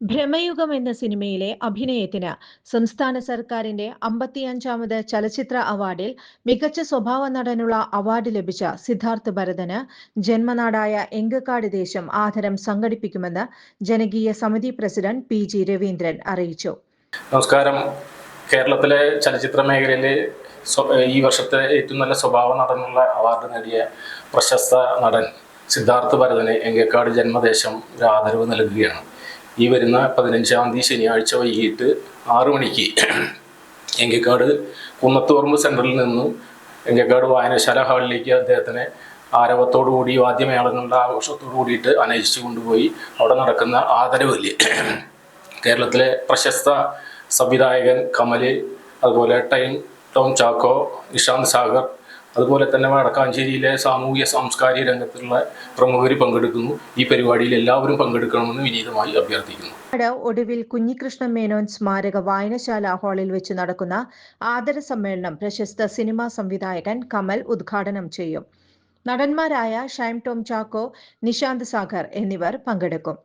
ഭ്രമയുഗം എന്ന സിനിമയിലെ അഭിനയത്തിന് സംസ്ഥാന സർക്കാരിന്റെ അമ്പത്തിയഞ്ചാമത് ചലച്ചിത്ര അവാർഡിൽ മികച്ച സ്വഭാവ നടനുള്ള അവാർഡ് ലഭിച്ച സിദ്ധാർത്ഥ് ഭരതന് ജന്മനാടായ എങ്കക്കാട് ദേശം ആദരം സംഘടിപ്പിക്കുമെന്ന് ജനകീയ സമിതി പ്രസിഡന്റ് പി ജി രവീന്ദ്രൻ അറിയിച്ചു. നമസ്കാരം. കേരളത്തിലെ ചലച്ചിത്ര മേഖലയിൽ ഈ വർഷത്തെ ഏറ്റവും നല്ല സ്വഭാവ നടനുള്ള അവാർഡ് നേടിയ പ്രശസ്ത നടൻ സിദ്ധാർത്ഥ് ഭരതന് എങ്കക്കാട് ജന്മദേശം ഒരു ആദരവ് നൽകുകയാണ്. ഈ വരുന്ന പതിനഞ്ചാം തീയതി ശനിയാഴ്ച വൈകിട്ട് ആറു മണിക്ക് എങ്കിക്കാട് കുന്നത്തോർമ്പ് സെന്ററിൽ നിന്നും എങ്കിക്കാട് വായനശാല ഹാളിലേക്ക് അദ്ദേഹത്തിനെ ആരവത്തോടുകൂടി വാദ്യമേളങ്ങളുടെ ആഘോഷത്തോടു കൂടിയിട്ട് അനയിച്ചു കൊണ്ടുപോയി അവിടെ നടക്കുന്ന ആദരവിൽ കേരളത്തിലെ പ്രശസ്ത സംവിധായകൻ കമൽ അതുപോലെ ടൈം ടോം ചാക്കോ നിഷാന്ത് സാഗർ അതുപോലെ തന്നെ വടക്കാഞ്ചേരിയിലെ സാമൂഹ്യ സാംസ്കാരിക രംഗത്തുള്ള പ്രമുഖർ പങ്കെടുക്കുന്നു. ഈ പരിപാടിയിൽ എല്ലാവരും പങ്കെടുക്കണമെന്ന് വിനീതമായി അഭ്യർത്ഥിക്കുന്നു. ഒടുവിൽ കുഞ്ഞികൃഷ്ണൻ മേനോൻ സ്മാരക വായനശാല ഹാളിൽ വെച്ച് നടക്കുന്ന ആദര സമ്മേളനം പ്രശസ്ത സിനിമാ സംവിധായകൻ കമൽ ഉദ്ഘാടനം ചെയ്യും. നടന്മാരായ ഷൈം ടോം ചാക്കോ നിശാന്ത് സാഗർ എന്നിവർ പങ്കെടുക്കും.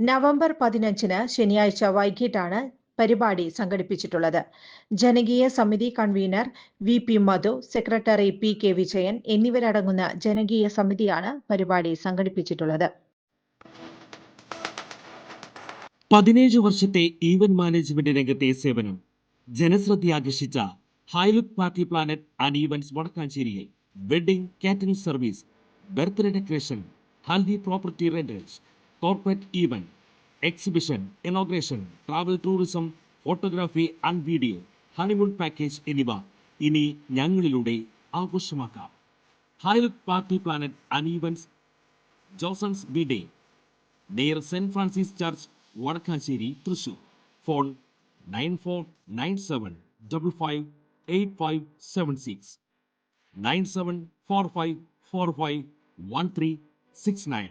നവംബർ പതിനഞ്ചിന് ശനിയാഴ്ച വൈകിട്ടാണ് പരിപാടി സംഘടിപ്പിച്ചിട്ടുള്ളത്. ജനകീയ സമിതി convener V P Madhu secretary P K Vijayan എന്നിവരടങ്ങുന്ന ജനകീയ സമിതിയാണ് പരിപാടി സംഘടിപ്പിച്ചിട്ടുള്ളത്. പതിനേഴ് വർഷത്തെ ഈവന്റ് മാനേജ്മെന്റ് രംഗത്തെ സേവനം. ജനശ്രദ്ധയാകർഷിച്ച Highlook party planet and events വടക്കാഞ്ചേരിയിൽ wedding catering service birthday decoration haldi property rentals corporate event exhibition inauguration travel tourism photography and video honeymoon package എന്നിവ ഇനി ഞങ്ങളിലൂടെ ആഘോഷമാക്കാം. Highlook party planet events Josons B day near saint Francis church Vadakkanchery Thrissur phone nine four nine seven double five eight five seven six nine seven four five four five one three six nine